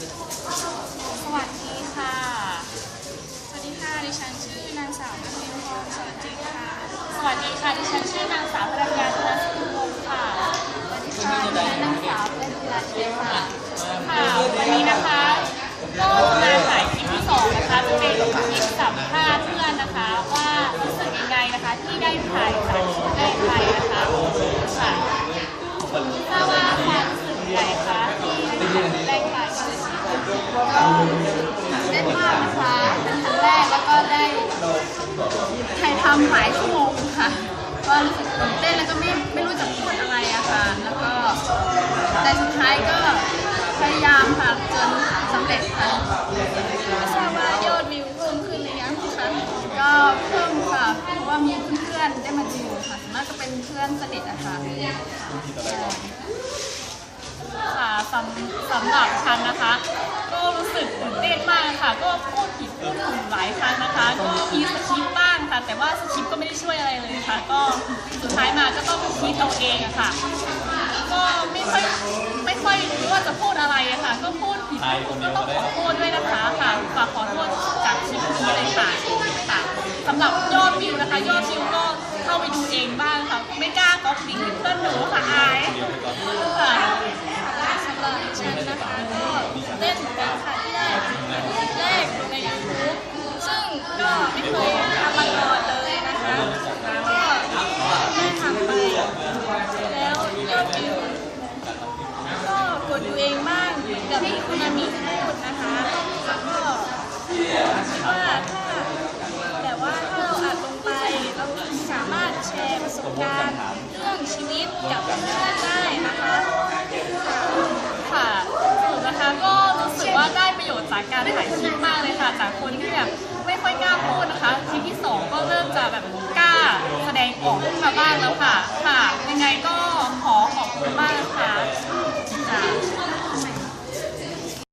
สวัสดีค่ะ สวัสดีค่ะ ดิฉันชื่อนางสาวนัทนิพรสวัสดีค่ะ สวัสดีค่ะ ดิฉันชื่อนางสาวพรัญญาธนสุขวงศ์ค่ะ สวัสดีค่ะ ดิฉันนางสาวเป็นธีราทิพย์ค่ะ ค่ะ วันนี้นะคะก็มาถ่ายคลิปที่สองนะคะ เป็นคลิปสัมภาษณ์เพื่อนนะคะว่ารู้สึกยังไงนะคะที่ได้ถ่ายสายชุดแรกไปนะคะ ค่ะทราบว่าความรู้สึกยังไงคะที่ได้ถ่ายชุดแรกไป ก็เล่นมากนะคะเป็นครั้งแรกแล้วก็ได้ ถ่ายทำหลายชั่วโมงค่ะก็รู้สึกตื่นเต้นแล้วก็ไม่ไม่รู้จะพูดอะไรอะค่ะ แล้วก็แต่สุดท้ายก็พยายามค่ะจนสำเร็จค่ะไม่ทราบว่ายอดวิวเพิ่มขึ้นหรือยังคะก็เพิ่มค่ะเพราะว่ามีเพื่อนๆได้มาดูค่ะส่วนมากก็เป็นเพื่อนสนิทอะค่ะค่ะสำสำหรับฉันนะคะ ก็รู้สึกตื่นเต้นมากค่ะ แต่ว่าสคริปต์ก็ไม่ได้ช่วยอะไรเลยค่ะ ก็สุดท้ายมาก็ต้องคิดเอาเองอะค่ะ ก็ไม่ค่อยไม่ค่อยรู้ว่าจะพูดอะไรอะค่ะ ก็พูดผิดก็ต้องขอโทษด้วยนะคะค่ะฝากขอโทษจากคลิปนี้เลยค่ะค่ะสำหรับยอดวิวนะคะ ยอดวิวก็เข้าไปดูเองบ้างค่ะ ไม่กล้าก๊อปลิงก์เพื่อนหนูค่ะอายค่ะ สำหรับดิฉันนะคะก็เล่นเหมือนกันค่ะที่ได้แรกลงใน YouTube ซึ่งก็ไม่เคยทำมาก่อนเลยนะคะก็ได้ทำไปแล้วยอดวิวก็กดดูเองบ้างเหมือนกับที่คุณอามิพูดนะคะแล้วก็คิดว่าถ้าแต่ว่าถ้าเราอัดลงไปเราสามารถแชร์ประสบการณ์ เรื่องชีวิตกับเพื่อนได้นะคะค่ะหนูนะคะก็รู้สึกว่าได้ประโยชน์จากการถ่ายคลิปมากเลยค่ะ จากคนที่แบบไม่ค่อยกล้าพูดนะคะคลิปที่สองก็เริ่มจะแบบกล้าแสดงออกขึ้นมาบ้างแล้วค่ะ ค่ะ ยังไงก็ขอขอบคุณมาก